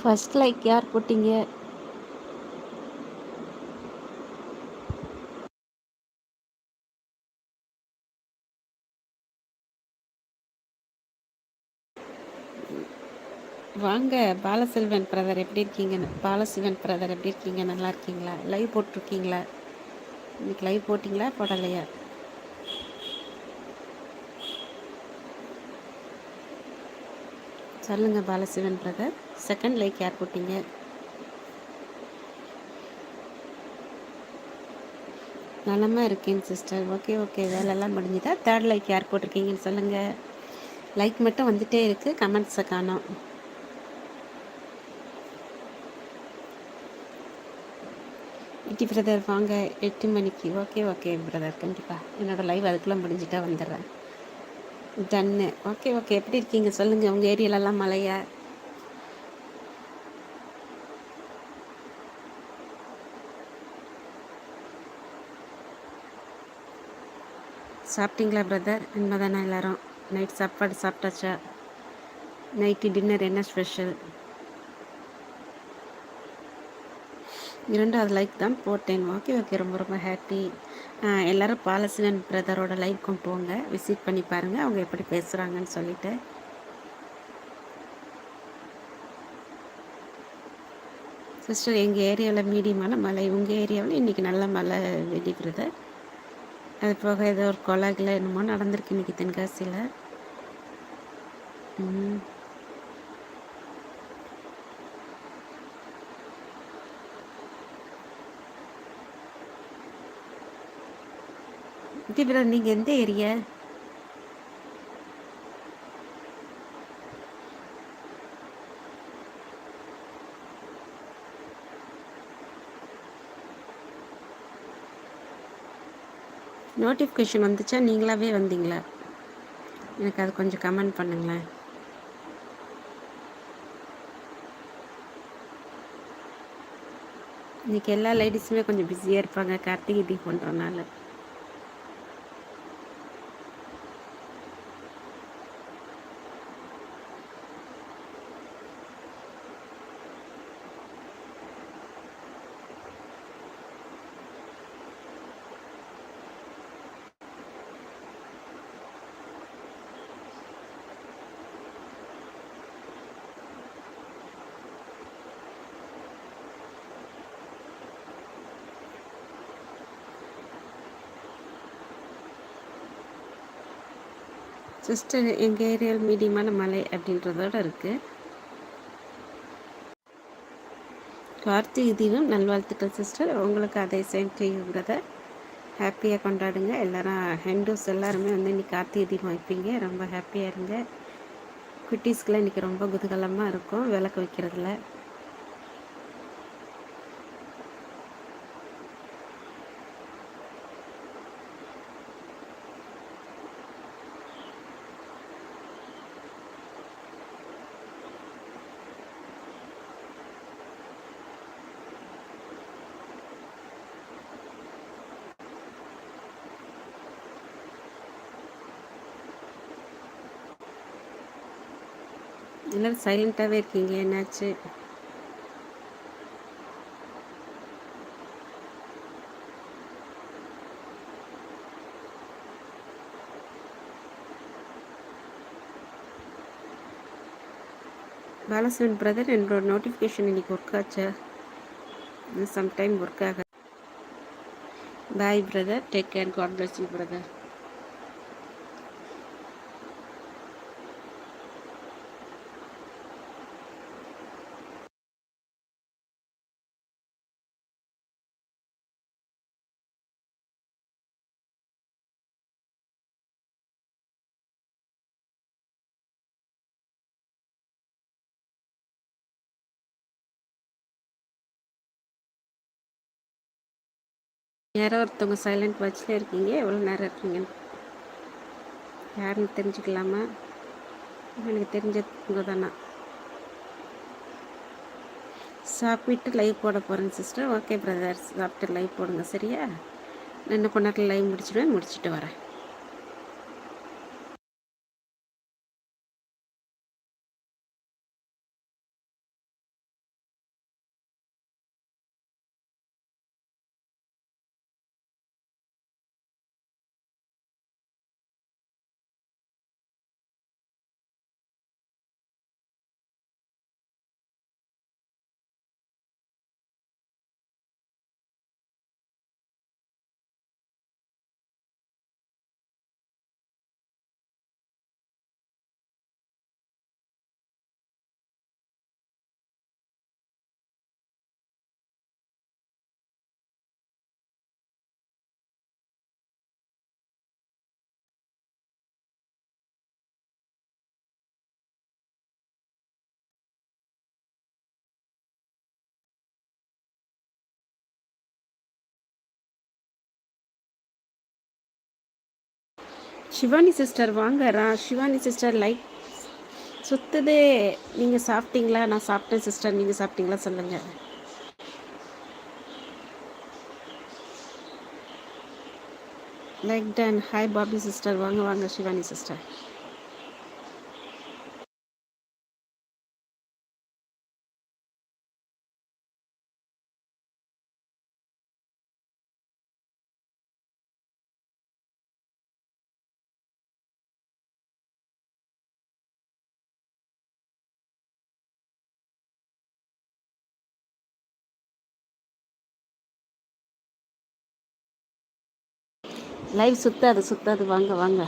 First like யார் போட்டீங்க? வாங்க பாலசெல்வன் பிரதர் எப்படி இருக்கீங்க? பாலசிவன் பிரதர் எப்படி இருக்கீங்க? நல்லா இருக்கீங்களா? லைவ் போட்டிருக்கீங்களா? இன்னைக்கு லைவ் போட்டிங்களா? போடலையா? சொல்லுங்கள் பாலசிவன் பிரதர் செகண்ட் லைக் யார் போட்டீங்க? நலமாக இருக்கேன் சிஸ்டர். Okay okay. வேலையெல்லாம் முடிஞ்சுதா? தேர்ட் லைக் யார் போட்டிருக்கீங்கன்னு சொல்லுங்கள் லைக் மட்டும் வந்துட்டே இருக்குது கமெண்ட்ஸை காணும். இட்டி பிரதர் வாங்க. எட்டு மணிக்கு. ஓகே ஓகே பிரதர் கண்டிப்பாக என்னோடய லைவ் அதுக்குள்ளே முடிஞ்சுட்டா வந்துடுறேன். டன்னு ஓகே ஓகே. எப்படி இருக்கீங்க? சொல்லுங்கள் உங்கள் ஏரியாலலாம் மழையா? சாப்பிட்டீங்களா பிரதர் உண்மைதானே எல்லாரும்? நைட் சாப்பாடு சாப்பிட்டாச்சா? நைட்டு டின்னர் என்ன ஸ்பெஷல் இரண்டாவது லைக் தான் போட்டேன். ஓகே ஓகே ரொம்ப ரொம்ப ஹாப்பி எல்லோரும் பாலசினன் பிரதரோட கொண்டு போங்க. விசிட் பண்ணி பாருங்கள் அவங்க எப்படி பேசுகிறாங்கன்னு சொல்லிட்டு. சிஸ்டர் எங்கள் ஏரியாவில் மீடியமான மழை உங்கள் ஏரியாவில் இன்றைக்கி நல்ல மழை வெடிக்கிறது அது போக ஏதோ ஒரு கொலாகில் என்னமோ நடந்திருக்கு இன்றைக்கி தென்காசியில். தீவிர நீங்கள் எந்த ஏரியா? நோட்டிஃபிகேஷன் வந்துச்சா? நீங்களாகவே வந்தீங்களா? எனக்கு அது கொஞ்சம் கமெண்ட் பண்ணுங்களேன். இன்றைக்கி எல்லா லேடிஸுமே கொஞ்சம் பிஸியாக இருப்பாங்க. கார்த்திகை தீபன்றனால சிஸ்டர் எங்கள் ஏரியாவில் மீடியமான மலை அப்படின்றதோட இருக்குது கார்த்திகை தீபம் நல்வாழ்த்துக்கள் சிஸ்டர். உங்களுக்கு அதை சேம் செய்யுங்கிறத ஹாப்பியாக கொண்டாடுங்க. எல்லாரும் ஹிந்துஸ் எல்லாருமே வந்து இன்றைக்கி கார்த்திகை தீபம் வைப்பீங்க. ரொம்ப ஹாப்பியாக இருங்க. குட்டீஸ்க்கெலாம் இன்றைக்கி ரொம்ப குதூகலமாக இருக்கும். விளக்கு வைக்கிறதுல. எல்லோரும் சைலண்ட்டாகவே இருக்கீங்க. என்னாச்சு? பாலசிவன் பிரதர் என்னோட நோட்டிஃபிகேஷன் இன்னைக்கு ஒர்க் ஆச்சா? சம்டைம் ஒர்க் ஆக bye brother take care God bless you brother யாரோ ஒருத்தவங்க சைலண்ட் வாட்சில் இருக்கீங்க. எவ்வளோ நேரம் இருக்கீங்கன்னு யாருன்னு தெரிஞ்சுக்கலாமா? எனக்கு தெரிஞ்சவங்க தானா? சாப்பிட்டு லைவ் போட போகிறேங்க சிஸ்டர் ஓகே பிரதர் சாப்பிட்டு லைவ் போடுங்க சரியா? இன்னும் கொஞ்ச நேரத்தில் லைவ் முடிச்சுடுவேன் முடிச்சுட்டு வரேன். சிவானி சிஸ்டர் வாங்க. ரா சிவானி சிஸ்டர் லைக் சுத்துதே. நீங்கள் சாப்பிட்டீங்களா? நான் சாப்பிட்டேன் சிஸ்டர். நீங்கள் சாப்பிட்டீங்களா? சொல்லுங்கள் like done. Hi Bobby sister. வாங்க வாங்க. சிவானி சிஸ்டர். லைவ் சுத்தாது சுத்தாது வாங்க வாங்க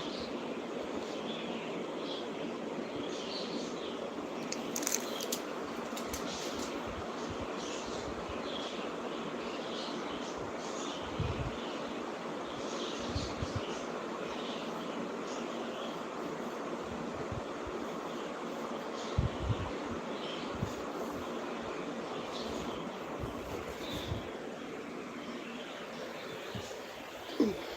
Ooh.